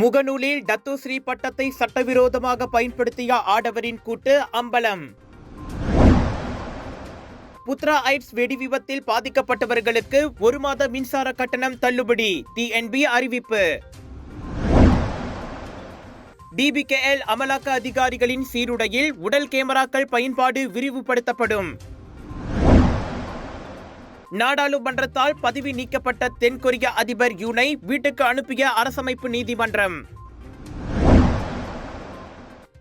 முகநூலில் டத்துஸ்ரீ பட்டத்தை சட்டவிரோதமாக பயன்படுத்திய ஆடவரின் கூட்டு அம்பலம். புத்ரா ஐட்ஸ் வெடி விபத்தில் பாதிக்கப்பட்டவர்களுக்கு ஒரு மாத மின்சார கட்டணம் தள்ளுபடி டிஎன்பி அறிவிப்பு. டிபிகேஎல் அமலாக்க அதிகாரிகளின் சீருடையில் உடல் கேமராக்கள் பயன்பாடு விரிவுபடுத்தப்படும். நாடாளுமன்றத்தால் பதவி நீக்கப்பட்ட தென்கொரிய அதிபர் யூனை வீட்டுக்கு அனுப்பிய அரசமைப்பு நீதிமன்றம்.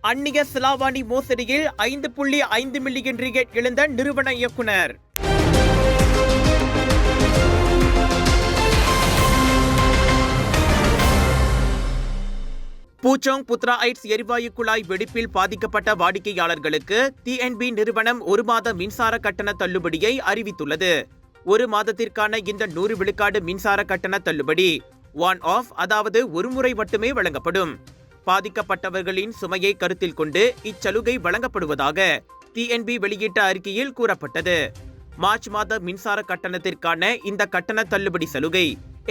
அந்நிய சிலாவாணி மோசடியில் ஐந்து புள்ளி ஐந்து மில்லியன் ரிகேட் இழந்த நிறுவன இயக்குனர். பூச்சோங் புத்ரா ஐட்ஸ் எரிவாயு குழாய் வெடிப்பில் பாதிக்கப்பட்ட வாடிக்கையாளர்களுக்கு டிஎன்பி நிறுவனம் ஒரு மாத மின்சார கட்டண தள்ளுபடியை அறிவித்துள்ளது. ஒரு மாதத்திற்கான இந்த நூறு விழுக்காடு மின்சார கட்டண தள்ளுபடி. ஒன் ஆஃப் அதாவது ஒரு முறை மட்டுமே வழங்கப்படும். பாதிக்கப்பட்டவர்களின் சுமையை கருத்தில் கொண்டு இச்சலுகை வழங்கப்படுவதாக டிஎன்பி வெளியிட்ட அறிக்கையில் கூறப்பட்டது. மார்ச் மாத மின்சார கட்டணத்திற்கான இந்த கட்டண தள்ளுபடி சலுகை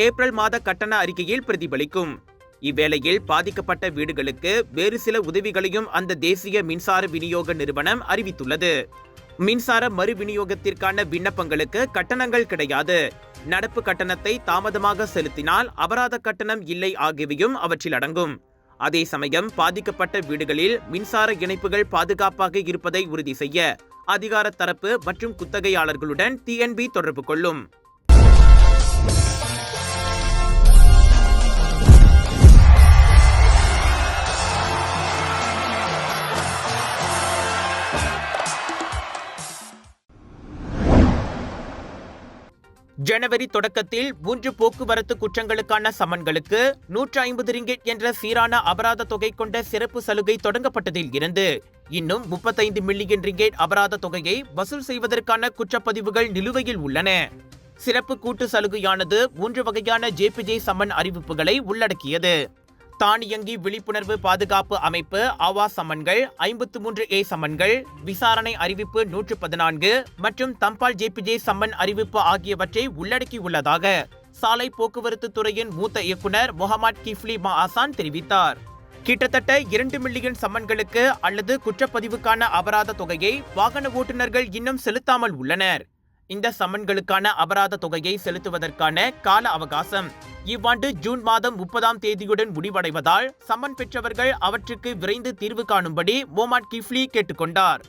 ஏப்ரல் மாத கட்டண அறிக்கையில் பிரதிபலிக்கும். இவ்வேளையில் பாதிக்கப்பட்ட வீடுகளுக்கு வேறு சில உதவிகளையும் அந்த தேசிய மின்சார விநியோக நிறுவனம் அறிவித்துள்ளது. மின்சார மறு விநியோகத்திற்கான விண்ணப்பங்களுக்கு கட்டணங்கள் கிடையாது. நடப்பு கட்டணத்தை தாமதமாக செலுத்தினால் அபராத கட்டணம் இல்லை ஆகியவையும் அவற்றில் அடங்கும். அதே சமயம் பாதிக்கப்பட்ட வீடுகளில் மின்சார இணைப்புகள் பாதுகாப்பாக இருப்பதை உறுதி செய்ய அதிகார தரப்பு மற்றும் குத்தகையாளர்களுடன் டிஎன்பி தொடர்பு கொள்ளும். ஜனவரி தொடக்கத்தில் மூன்று போக்குவரத்து குற்றங்களுக்கான சமன்களுக்கு நூற்று ஐம்பது ரிங்கெட் என்ற சீரான அபராத தொகை கொண்ட சிறப்பு சலுகை தொடங்கப்பட்டதில் இருந்து இன்னும் முப்பத்தைந்து மில்லியன் ரிங்கெட் அபராத தொகையை வசூல் செய்வதற்கான குற்றப்பதிவுகள் நிலுவையில் உள்ளன. சிறப்பு கூட்டு சலுகையானது மூன்று வகையான ஜேபிஜே சம்மன் அறிவிப்புகளை உள்ளடக்கியது. தானியங்கி விழிப்புணர்வு பாதுகாப்பு அமைப்பு ஆவா சம்மன்கள் ஐம்பத்து மூன்று ஏ சம்மன்கள் விசாரணை அறிவிப்பு நூற்று பதினான்கு மற்றும் தம்பால் ஜேபிஜே சம்மன் அறிவிப்பு ஆகியவற்றை உள்ளடக்கியுள்ளதாக சாலை போக்குவரத்து துறையின் மூத்த இயக்குனர் முகமது கிஃப்லி மா ஆசான் தெரிவித்தார். கிட்டத்தட்ட இரண்டு மில்லியன் சம்மன்களுக்கு அல்லது குற்றப்பதிவுக்கான அபராத தொகையை வாகன ஓட்டுநர்கள் இன்னும் செலுத்தாமல் உள்ளனர். இந்த சம்மன்களுக்கான அபராத தொகையை செலுத்துவதற்கான கால அவகாசம். இவ்வாண்டு ஜூன் மாதம் முப்பதாம் தேதியுடன் முடிவடைவதால் சம்மன் பெற்றவர்கள் அவற்றுக்கு விரைந்து தீர்வு காணும்படி மோமாட் கிஃப்லி கேட்டுக்கொண்டார்.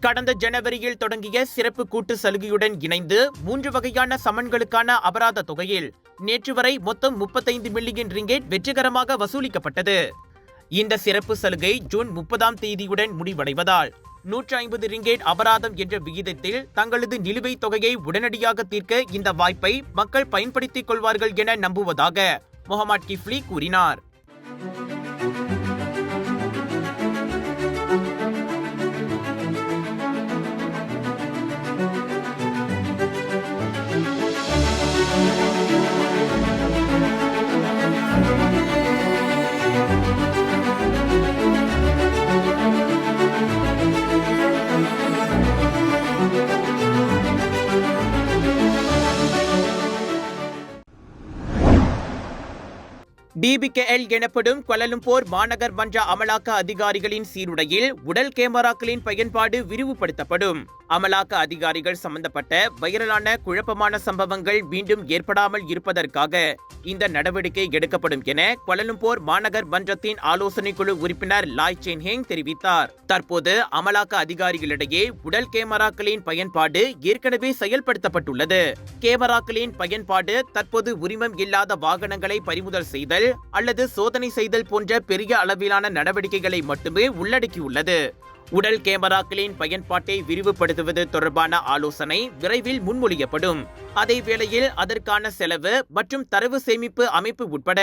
கடந்த ஜனவரியில் தொடங்கிய சிறப்பு கூட்டு சலுகையுடன் இணைந்து மூன்று வகையான சமன்களுக்கான அபராத தொகையில் நேற்று வரை மொத்தம் முப்பத்தைந்து மில்லியன் ரிங்கேட் வெற்றிகரமாக வசூலிக்கப்பட்டது. இந்த சிறப்பு சலுகை ஜூன் முப்பதாம் தேதியுடன் முடிவடைவதால் நூற்றி ஐம்பது ரிங்கேட் அபராதம் என்ற விகிதத்தில் தங்களது நிலுவைத் தொகையை உடனடியாக தீர்க்க இந்த வாய்ப்பை மக்கள் பயன்படுத்திக் கொள்வார்கள் என நம்புவதாக முகமது கிஃப்லி கூறினார். டிபிகேஎல் எனப்படும் கொலலும்போர் மாநகர் மன்ற அமலாக்க அதிகாரிகளின் சீருடையில் உடல் கேமராக்களின் பயன்பாடு விரிவுபடுத்தப்படும். அமலாக்க அதிகாரிகள் சம்பந்தப்பட்ட வைரலான குழப்பமான சம்பவங்கள் மீண்டும் ஏற்படாமல் இருப்பதற்காக இந்த நடவடிக்கை எடுக்கப்படும் என கொலலும்போர் மாநகர் மன்றத்தின் ஆலோசனை குழு உறுப்பினர் லாய் சென்ஹேங் தெரிவித்தார். தற்போது அமலாக்க அதிகாரிகளிடையே உடல் கேமராக்களின் பயன்பாடு ஏற்கனவே செயல்படுத்தப்பட்டுள்ளது. கேமராக்களின் பயன்பாடு தற்போது உரிமம் இல்லாத வாகனங்களை பறிமுதல் செய்தல் அல்லது சோதனை செய்தல் போன்ற பெரிய அளவிலான நடவடிக்கைகளை மட்டுமே உள்ளடக்கியுள்ளது. உடல் கேமராக்களின் பயன்பாட்டை விரிவுபடுத்துவது தொடர்பான ஆலோசனை விரைவில் முன்மொழியப்படும். அதே வேளையில் அதற்கான செலவு மற்றும் தரவு சேமிப்பு அமைப்பு உட்பட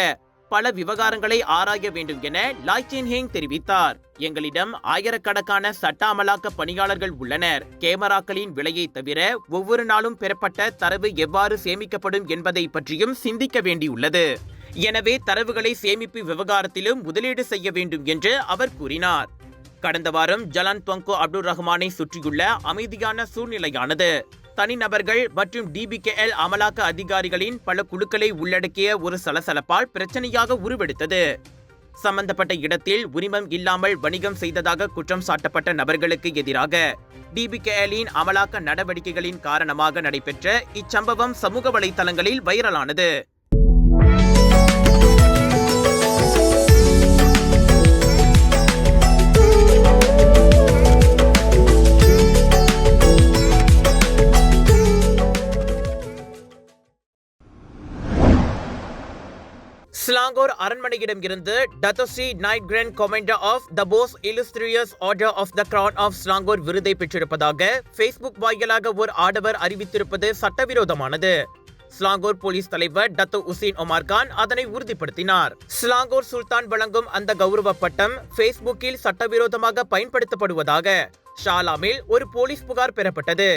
பல விவகாரங்களை ஆராய வேண்டும் என லாய்ச்சேன் ஹேங் தெரிவித்தார். எங்களிடம் ஆயிரக்கணக்கான சட்ட அமலாக்க பணியாளர்கள் உள்ளனர். கேமராக்களின் விலையை தவிர ஒவ்வொரு நாளும் பெறப்பட்ட தரவு எவ்வாறு சேமிக்கப்படும் என்பதை பற்றியும் சிந்திக்க வேண்டியுள்ளது. எனவே தரவுகளை சேமிப்பு விவகாரத்திலும் முதலீடு செய்ய வேண்டும் என்று அவர் கூறினார். கடந்த வாரம் ஜலான் தொங்கோ அப்துல் ரஹ்மானை சுற்றியுள்ள அமைதியான சூழ்நிலையானது. தனிநபர்கள் மற்றும் டிபிகேஎல் அமலாக்க அதிகாரிகளின் பல குழுக்களை உள்ளடக்கிய ஒரு சலசலப்பால் பிரச்சனையாக உருவெடுத்தது. சம்பந்தப்பட்ட இடத்தில் உரிமம் இல்லாமல் வணிகம் செய்ததாக குற்றம் சாட்டப்பட்ட நபர்களுக்கு எதிராக டிபிகேஎலின் அமலாக்க நடவடிக்கைகளின் காரணமாக நடைபெற்ற இச்சம்பவம் சமூக வலைதளங்களில் வைரலானது. ஸ்லாங்கோர் அரண்மனையிடம் இருந்து டத்தோசி knight grand commander of the Bose illustrious order of the crown of Selangor விருதை பெற்றிருப்பதாக பேஸ்புக் வாயிலாக ஒரு ஆடவர் அறிவித்திருப்பது சட்டவிரோதமானது ஸ்லாங்கோர் போலீஸ் தலைவர் டத்து உசேன் ஒமார் கான் அதனை உறுதிப்படுத்தினார் ஸ்லாங்கோர் சுல்தான் வழங்கும் அந்த கௌரவ பட்டம் பேஸ்புக்கில் சட்டவிரோதமாக பயன்படுத்தப்படுவதாக ஷாலாமில் ஒரு போலீஸ் புகார் பெறப்பட்டது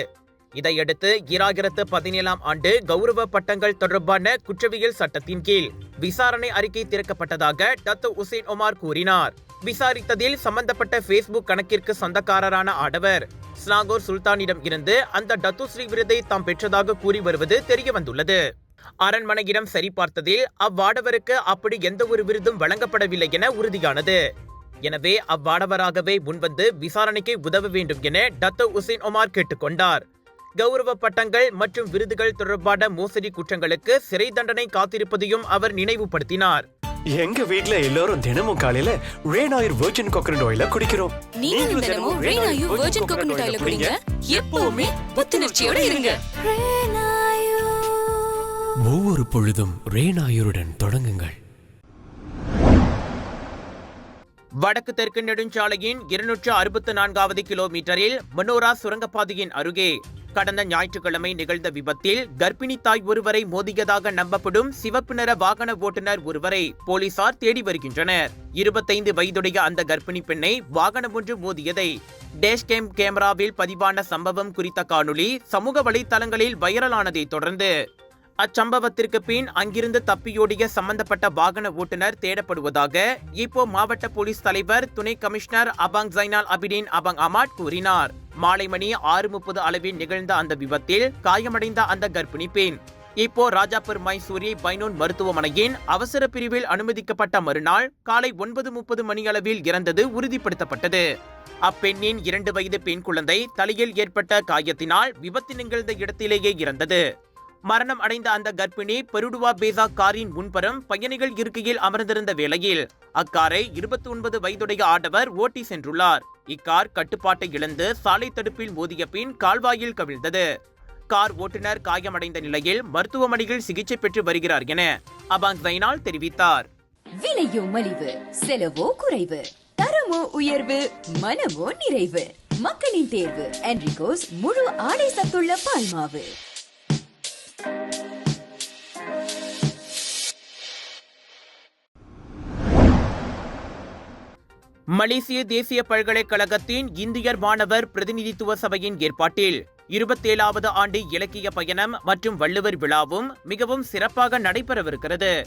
இதையடுத்து இராயிரத்து பதினேழாம் ஆண்டு கௌரவ பட்டங்கள் தொடர்பான குற்றவியல் சட்டத்தின் கீழ் விசாரணை அறிக்கை திறக்கப்பட்டதாக டத்து உசேன் ஒமார் கூறினார். விசாரித்ததில் சம்பந்தப்பட்ட ஃபேஸ்புக் கணக்கிற்கு சொந்தக்காரரான ஆடவர் ஸ்லாகோர் சுல்தானிடம் இருந்து அந்த டத்துஸ்ரீ விருதை தாம் பெற்றதாக கூறி வருவது தெரியவந்துள்ளது. அரண்மனையிடம் சரிபார்த்ததில் அவ்வாடவருக்கு அப்படி எந்த ஒரு விருதும் வழங்கப்படவில்லை என உறுதியானது. எனவே அவ்வாடவராகவே முன்வந்து விசாரணைக்கு உதவ வேண்டும் என டத்து உசேன் ஒமார் கேட்டுக்கொண்டார். கௌரவ பட்டங்கள் மற்றும் விருதுகள் தொடர்பான மோசடி குற்றங்களுக்கு சிறை தண்டனை காத்திருப்பதையும் அவர் நினைவுபடுத்தினார். எங்க வீட்ல எல்லாரும் தினமும் காலையில ரேன் ஆயில் வெர்ஜின் கோகனட் ஆயில குடிக்கிறோம். நீங்களும் தினமும் ரெய்னாயு வெர்ஜின் கோகனட் ஆயில குடிங்க. எப்பவுமே புத்துணர்ச்சியோட இருங்க. ஒவ்வொரு பொழுதும் ரேன் ஆயுருடன் தொடங்குங்கள். வடக்கு தெற்கு நெடுஞ்சாலையின் இருநூற்று அறுபத்து நான்காவது கிலோமீட்டரில் மனோரா சுரங்கப்பாதையின் அருகே கடந்த ஞாயிற்றுக்கிழமை நிகழ்ந்த விபத்தில் கர்ப்பிணி தாய் ஒருவரை மோதியதாக நம்பப்படும் சிவப்பு நிற வாகன ஓட்டுநர் ஒருவரை போலீசார் தேடி வருகின்றனர். இருபத்தைந்து வயதுடைய அந்த கர்ப்பிணி பெண்ணை வாகனம் ஒன்று மோதியதை டேஷ்கேம் கேமராவில் பதிவான சம்பவம் குறித்த காணொளி சமூக வலைதளங்களில் வைரலானதை தொடர்ந்து அச்சம்பவத்திற்கு பின் அங்கிருந்து தப்பியோடிய சம்பந்தப்பட்ட வாகன ஓட்டுநர் தேடப்படுவதாக இப்போ மாவட்ட போலீஸ் தலைவர் துணை கமிஷனர் அபாங் ஜைனால் அபிடின் அபாங் அமாட் கூறினார். மாலை மணி ஆறு முப்பது அளவில் நிகழ்ந்த அந்த விபத்தில் காயமடைந்த அந்த கர்ப்பிணி பெண். இப்போ ராஜாபுர் மைசூரி பைனோன் மருத்துவமனையின் அவசர பிரிவில் அனுமதிக்கப்பட்ட மறுநாள் காலை ஒன்பது முப்பது மணியளவில் இறந்தது உறுதிப்படுத்தப்பட்டது. அப்பெண்ணின் இரண்டு வயது பெண் குழந்தை தலையில் ஏற்பட்ட காயத்தினால் விபத்து நிகழ்ந்த இடத்திலேயே இறந்தது. மரணம் அடைந்த அந்த கர்ப்பிணி பெருடுவா பேசா காரின் முன்புறம் பயணிகள் இருக்கையில் அமர்ந்திருந்த வேளையில் அக்காரை இருபத்தி ஒன்பது வயதுடைய ஆடவர் ஓட்டி சென்றுள்ளார். இக்கார் கட்டுப்பாட்டை இழந்து சாலை தடுப்பில் மோதிய பின் கால்வாயில் கவிழ்ந்தது. கார் ஓட்டுநர் காயமடைந்த நிலையில் மருத்துவமனையில் சிகிச்சை பெற்று வருகிறார் என அபாங் ஜைனால் தெரிவித்தார். விலையோ மலிவு செலவோ குறைவு தரமோ உயர்வு மனமோ நிறைவு. மக்களின் தேர்வு என்ரிகோஸ் முழு ஆடை சத்துள்ள பால்மாவு. மலேசிய தேசிய பல்கலைக்கழகத்தின் இந்தியர் மாணவர் பிரதிநிதித்துவ சபையின் ஏற்பாட்டில் இருபத்தேழாவது ஆண்டு இலக்கிய பயணம் மற்றும் வள்ளுவர் விழாவும் மிகவும் சிறப்பாக நடைபெறவிருக்கிறது.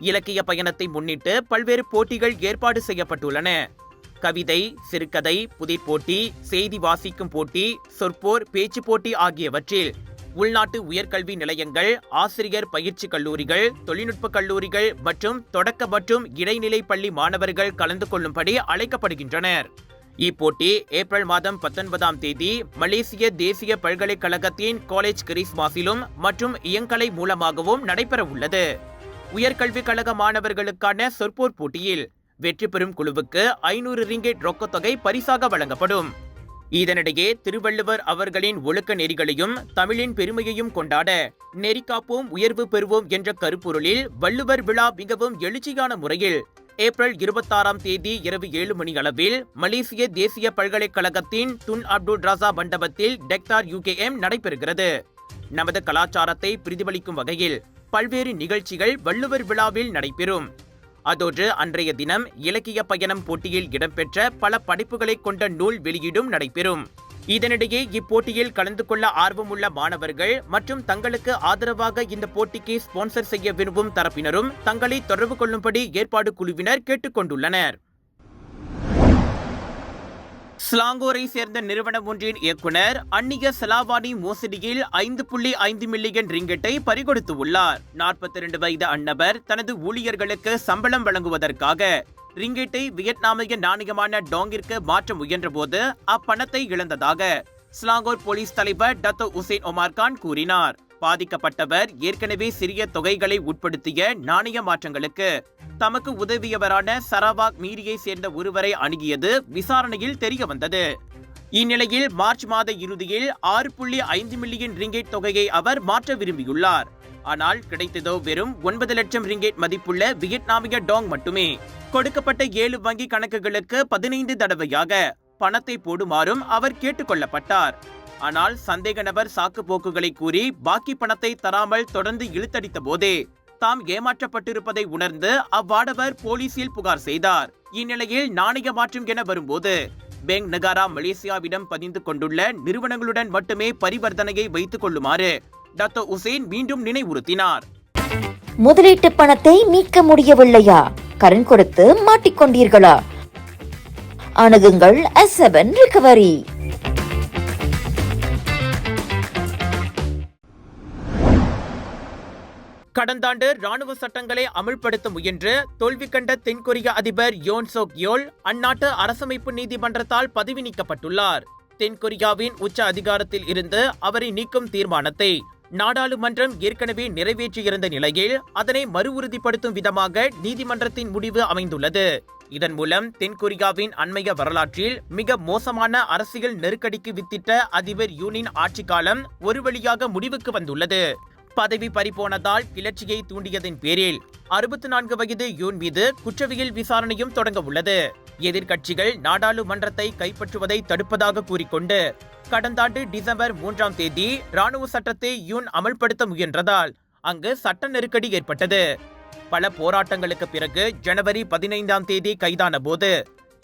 இலக்கிய பயணத்தை முன்னிட்டு பல்வேறு போட்டிகள் ஏற்பாடு செய்யப்பட்டுள்ளன. கவிதை சிறுகதை புதிர் போட்டி செய்தி வாசிக்கும் போட்டி சொற்போர் பேச்சு போட்டி ஆகியவற்றில் உள்நாட்டு உயர்கல்வி நிலையங்கள் ஆசிரியர் பயிற்சி கல்லூரிகள் தொழில்நுட்ப கல்லூரிகள் மற்றும் தொடக்க மற்றும் இடைநிலை பள்ளி மாணவர்கள் கலந்து கொள்ளும்படி அழைக்கப்படுகின்றனர். இப்போட்டி ஏப்ரல் மாதம் பத்தொன்பதாம் தேதி மலேசிய தேசிய பல்கலைக்கழகத்தின் காலேஜ் கிறிஸ்மாஸிலும் மற்றும் இயங்கலை மூலமாகவும் நடைபெற உள்ளது உயர்கல்விக் கழக மாணவர்களுக்கான சொற்போர் போட்டியில் வெற்றி பெறும் குழுவுக்கு ஐநூறு ரிங்கெட் ரொக்கத் தொகை பரிசாக வழங்கப்படும். இதனிடையே திருவள்ளுவர் அவர்களின் ஒழுக்க நெறிகளையும் தமிழின் பெருமையையும் கொண்டாட நெறி காப்போம் உயர்வு பெறுவோம் என்ற கருப்பொருளில் வள்ளுவர் விழா மிகவும் எழுச்சியான முறையில் ஏப்ரல் இருபத்தாறாம் தேதி இரவு ஏழு மணி அளவில் மலேசிய தேசிய பல்கலைக்கழகத்தின் துன் அப்துல் ராசா மண்டபத்தில் டெக்டார் யூகேஎம் நடைபெறுகிறது. நமது கலாச்சாரத்தை பிரதிபலிக்கும் வகையில் பல்வேறு நிகழ்ச்சிகள் வள்ளுவர் விழாவில் நடைபெறும். அதோடு அன்றைய தினம் இலக்கிய பயணம் போட்டியில் இடம்பெற்ற பல படைப்புகளை கொண்ட நூல் வெளியீடும் நடைபெறும். இதனிடையே இப்போட்டியில் கலந்து கொள்ள ஆர்வமுள்ள மாணவர்கள் மற்றும் தங்களுக்கு ஆதரவாக இந்த போட்டிக்கு ஸ்பான்சர் செய்ய விரும்பும் தரப்பினரும் தங்களை தொடர்பு கொள்ளும்படி ஏற்பாடு குழுவினர் கேட்டுக்கொண்டுள்ளனர். ஸ்லாங்கூரை சேர்ந்த நிறுவனம் ஒன்றின் இயக்குனர் அந்நிய செலாவானி மோசடியில் ஐந்து புள்ளி ஐந்து மில்லியன் ரிங்கெட்டை பறிகொடுத்துள்ளார். நாற்பத்தி இரண்டு வயது அந்நபர் தனது ஊழியர்களுக்கு சம்பளம் வழங்குவதற்காக ரிங்கெட்டை வியட்நாமிய நாணயமான டோங்கிற்கு மாற்ற முயன்றபோது அப்பணத்தை இழந்ததாக ஸ்லாங்கோர் போலீஸ் தலைவர் டத்தோ உசேன் ஒமார் கான் கூறினார். பாதிக்கப்பட்டவர் ஏற்கனவே சிறிய தொகைகளை உட்படுத்திய நாணய மாற்றங்களுக்கு தமக்கு உதவியவரான சரவாக் மீரியை சேர்ந்த ஒருவரை அணுகியது விசாரணையில் தெரிய வந்தது இந்நிலையில் மார்ச் மாத இறுதியில் ஆறு புள்ளி ஐந்து மில்லியன் ரிங்கேட் தொகையை அவர் மாற்ற விரும்பியுள்ளார். ஆனால் கிடைத்ததோ வெறும் ஒன்பது லட்சம் ரிங்கேட் மதிப்புள்ள வியட்நாமிய டாங் மட்டுமே. கொடுக்கப்பட்ட ஏழு வங்கி கணக்குகளுக்கு பதினைந்து தடவையாக பணத்தை போடுமாறும் அவர் கேட்டுக்கொள்ளப்பட்டார் ஆனால் சந்தேக நபர் சாக்கு போக்குகளை கூறி பாக்கி பணத்தை தராமல் தொடர்ந்து இழுத்தடித்த போதே தாம் ஏமாற்றப்பட்டிருப்பதை உணர்ந்து அவ்வாடவர் போலீசில் புகார் செய்தார். இந்நிலையில் நாணய மாற்றம் என வரும்போது பேங்க் நகாரா மலேசியாவிடம் பதிந்து கொண்டுள்ள நிறுவனங்களுடன் மட்டுமே பரிவர்த்தனையை வைத்துக் கொள்ளுமாறு டாக்டர் உசேன் மீண்டும் நினைவுறுத்தினார். முதலீட்டு பணத்தை மீட்க முடியவில்லையா? கடன் கொடுத்து மாட்டிக்கொண்டீர்களா? அணுகுங்கள் எஸ் செவன் ரிகவரி கடந்த ஆண்டு ராணுவ சட்டங்களை அமல்படுத்த முயன்று தோல்வி கண்ட தென்கொரிய அதிபர் யோன் சோக் யோல் அந்நாட்டு அரசமைப்பு நீதிமன்றத்தால் பதவி நீக்கப்பட்டுள்ளார். தென்கொரியாவின் உச்ச அதிகாரத்தில் இருந்து அவரை நீக்கும் தீர்மானத்தை நாடாளுமன்றம் ஏற்கனவே நிறைவேற்றியிருந்த நிலையில் அதனை மறு உறுதிப்படுத்தும் விதமாக நீதிமன்றத்தின் முடிவு அமைந்துள்ளது. இதன் மூலம் தென்கொரியாவின் அண்மைய வரலாற்றில் மிக மோசமான அரசியல் நெருக்கடிக்கு வித்திட்ட அதிபர் யூனின் ஆட்சி காலம் ஒரு வழியாக முடிவுக்கு வந்துள்ளது. பதவி பறிபோனதால் கிளர்ச்சியை தூண்டியதன் பேரில் அறுபத்தி நான்கு வயது யூன் மீது குற்றவியல் விசாரணையும் தொடங்க உள்ளது. எதிர்க்கட்சிகள் நாடாளுமன்றத்தை கைப்பற்றுவதை தடுப்பதாக கூறிக்கொண்டு கடந்த ஆண்டு டிசம்பர் மூன்றாம் தேதி ராணுவ சட்டத்தை யூன் அமல்படுத்த முயன்றதால் அங்கு சட்ட நெருக்கடி ஏற்பட்டது. பல போராட்டங்களுக்கு பிறகு ஜனவரி பதினைந்தாம் தேதி கைதான போது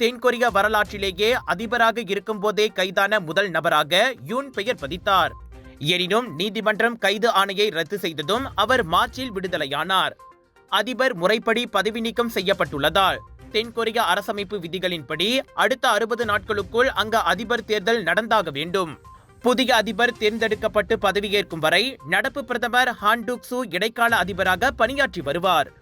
தென்கொரிய வரலாற்றிலேயே அதிபராக இருக்கும்போதே கைதான முதல் நபராக யூன் பெயர் பதித்தார். எனினும் நீதிமன்றம் கைது ஆணையை ரத்து செய்ததும் அவர் மார்ச்சில் விடுதலையானார். அதிபர் முறைப்படி பதவி நீக்கம் செய்யப்பட்டுள்ளதால் தென்கொரிய அரசமைப்பு விதிகளின்படி அடுத்த அறுபது நாட்களுக்குள் அங்கு அதிபர் தேர்தல் நடந்தாக வேண்டும். புதிய அதிபர் தேர்ந்தெடுக்கப்பட்டு பதவியேற்கும் வரை நடப்பு பிரதமர் ஹான் இடைக்கால அதிபராக பணியாற்றி வருவார்.